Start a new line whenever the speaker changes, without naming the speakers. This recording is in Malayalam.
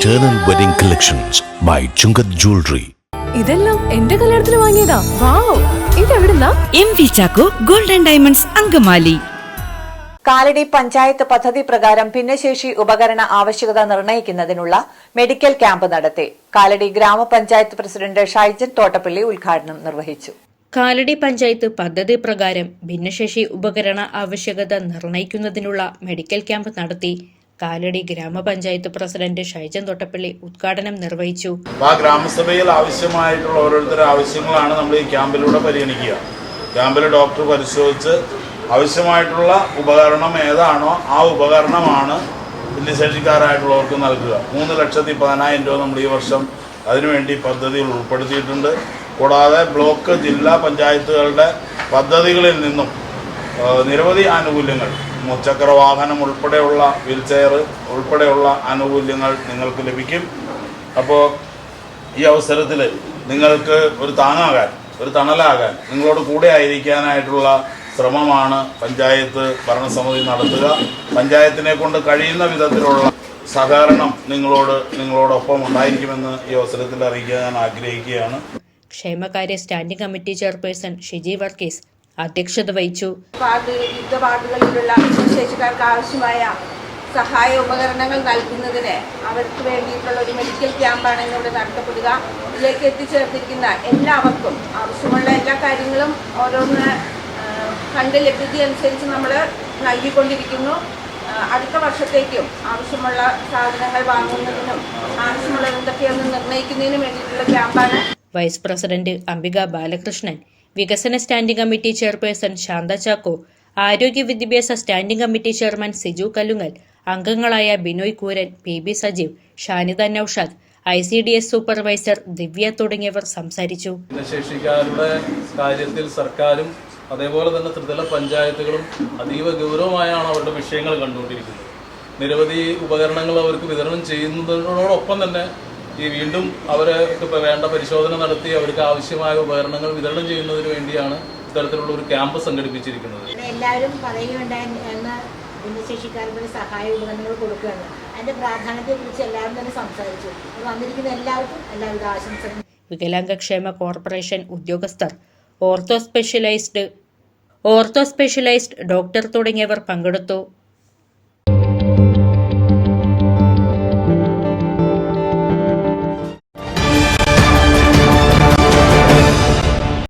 Eternal Wedding Collections by Chungath Jewelry.
ഇതെല്ലാം എന്റെ കല്യാണത്തിന് വാങ്ങിയതാ. Wow ഇതെവിടുന്നാ?
M V Chacko golden diamonds Angamaly.
Kalady panchayat പദ്ധതി പ്രകാരം ഭിന്നശേഷി ഉപകരണ ആവശ്യകത നിർണയിക്കുന്നതിനുള്ള മെഡിക്കൽ ക്യാമ്പ് നടത്തി. കാലടി ഗ്രാമപഞ്ചായത്ത് പ്രസിഡന്റ് ഷൈജൻ തോട്ടപ്പള്ളി ഉദ്ഘാടനം നിർവഹിച്ചു.
കാലടി പഞ്ചായത്ത് പദ്ധതി പ്രകാരം ഭിന്നശേഷി ഉപകരണ ആവശ്യകത നിർണയിക്കുന്നതിനുള്ള മെഡിക്കൽ ക്യാമ്പ് നടത്തി കാലടി ഗ്രാമപഞ്ചായത്ത് പ്രസിഡന്റ് ഷൈജൻ തൊട്ടപ്പള്ളി ഉദ്ഘാടനം നിർവഹിച്ചു.
ആ ഗ്രാമസഭയിൽ ആവശ്യമായിട്ടുള്ള ഓരോരുത്തരുടെ ആവശ്യങ്ങളാണ് നമ്മൾ ഈ ക്യാമ്പിലൂടെ പരിഗണിക്കുക. ക്യാമ്പിൽ ഡോക്ടർ പരിശോധിച്ച് ആവശ്യമായിട്ടുള്ള ഉപകരണം ഏതാണോ ആ ഉപകരണമാണ് ഭിന്നശേഷിക്കാരായിട്ടുള്ളവർക്ക് നൽകുക. മൂന്ന് ലക്ഷത്തി പതിനായിരം രൂപ നമ്മൾ ഈ വർഷം അതിനുവേണ്ടി പദ്ധതിയിൽ ഉൾപ്പെടുത്തിയിട്ടുണ്ട്. കൂടാതെ ബ്ലോക്ക് ജില്ലാ പഞ്ചായത്തുകളുടെ പദ്ധതികളിൽ നിന്നും നിരവധി ആനുകൂല്യങ്ങൾ. മുച്ചക്ര വാഹനം ഉൾപ്പെടെയുള്ള വീൽചെയർ ഉൾപ്പെടെയുള്ള ആനുകൂല്യങ്ങൾ നിങ്ങൾക്ക് ലഭിക്കും. അപ്പോൾ ഈ അവസരത്തിൽ നിങ്ങൾക്ക് ഒരു താങ്ങാകാൻ ഒരു തണലാകാൻ നിങ്ങളോട് കൂടെ ആയിരിക്കാനായിട്ടുള്ള ശ്രമമാണ് പഞ്ചായത്ത് ഭരണസമിതി നടത്തുക. പഞ്ചായത്തിനെ കൊണ്ട് കഴിയുന്ന വിധത്തിലുള്ള സഹകരണം നിങ്ങളോട് നിങ്ങളോടൊപ്പം ഉണ്ടായിരിക്കുമെന്ന് ഈ അവസരത്തിൽ അറിയിക്കാൻ ഞാൻ ആഗ്രഹിക്കുകയാണ്.
ക്ഷേമകാര്യ standing committee chairperson Shiji Varghese അധ്യക്ഷത വഹിച്ചു.
യുദ്ധപാടുകളിലുള്ള വിവിധ വാർഡുകളിലുള്ള ഭിന്നശേഷിക്കാർക്ക് ആവശ്യമായ സഹായ ഉപകരണങ്ങൾ നൽകുന്നതിന് അവർക്ക് വേണ്ടിയിട്ടുള്ള ഒരു മെഡിക്കൽ ക്യാമ്പാണ് ഇന്നിവിടെ നടത്തപ്പെടുക. ഇതിലേക്ക് എത്തിച്ചേർത്തിരിക്കുന്ന എല്ലാവർക്കും ആവശ്യമുള്ള എല്ലാ കാര്യങ്ങളും ഓരോന്ന് ഫണ്ട് ലഭ്യത അനുസരിച്ച് നമ്മൾ നൽകിക്കൊണ്ടിരിക്കുന്നു. അടുത്ത വർഷത്തേക്കും ആവശ്യമുള്ള സാധനങ്ങൾ വാങ്ങുന്നതിനും ആവശ്യമുള്ള എന്തൊക്കെയാണെന്ന് നിർണയിക്കുന്നതിനും വേണ്ടിയിട്ടുള്ള ക്യാമ്പാണ്.
Vice president Ambika Balakrishnan. വികസന standing committee chairperson Shantha Chacko ആരോഗ്യ വിദ്യാഭ്യാസ standing committee chairman Siju Kallungal അംഗങ്ങളായ Binoy Kooran P B Sajeev Shanitha Noushad I C D S supervisor Divya തുടങ്ങിയവർ സംസാരിച്ചു.
ഭിന്നശേഷിക്കാരുടെ കാര്യത്തിൽ സർക്കാരും അതേപോലെ തന്നെ ത്രിതല പഞ്ചായത്തുകളും അതീവ ഗൗരവമായാണ് അവരുടെ വിഷയങ്ങൾ കണ്ടുകൊണ്ടിരിക്കുന്നത്. നിരവധി ഉപകരണങ്ങൾ അവർക്ക് വിതരണം ചെയ്യുന്നതിനോടൊപ്പം തന്നെ ഈ വീണ്ടും അവരെ ഇപ്പോൾ വേണ്ട പരിശോധന നടത്തി അവർക്ക് ആവശ്യമായ ഉപകരണങ്ങൾ വിതരണം ചെയ്യുന്നതിന് വേണ്ടിയാണ് ഇത്തരത്തിലുള്ള ഒരു ക്യാമ്പ് സംഘടിപ്പിച്ചിരിക്കുന്നത്.
എല്ലാവരും പറയുകയുണ്ടായി എന്ന് ഭിന്നശേഷിക്കാർക്ക് സഹായ ഉപകരണങ്ങൾ കൊടുക്കുകയാണ്. അതിന്റെ പ്രാധാന്യത്തെക്കുറിച്ച് എല്ലാവരും തന്നെ സംസാരിച്ചു. വന്നിരിക്കുന്ന എല്ലാവർക്കും എല്ലാവിധ ആശംസകളും.
വികലാംഗക്ഷേമ കോർപ്പറേഷൻ ഉദ്യോഗസ്ഥർ ortho specialised ortho specialised doctor തുടങ്ങിയവർ പങ്കെടുത്തു.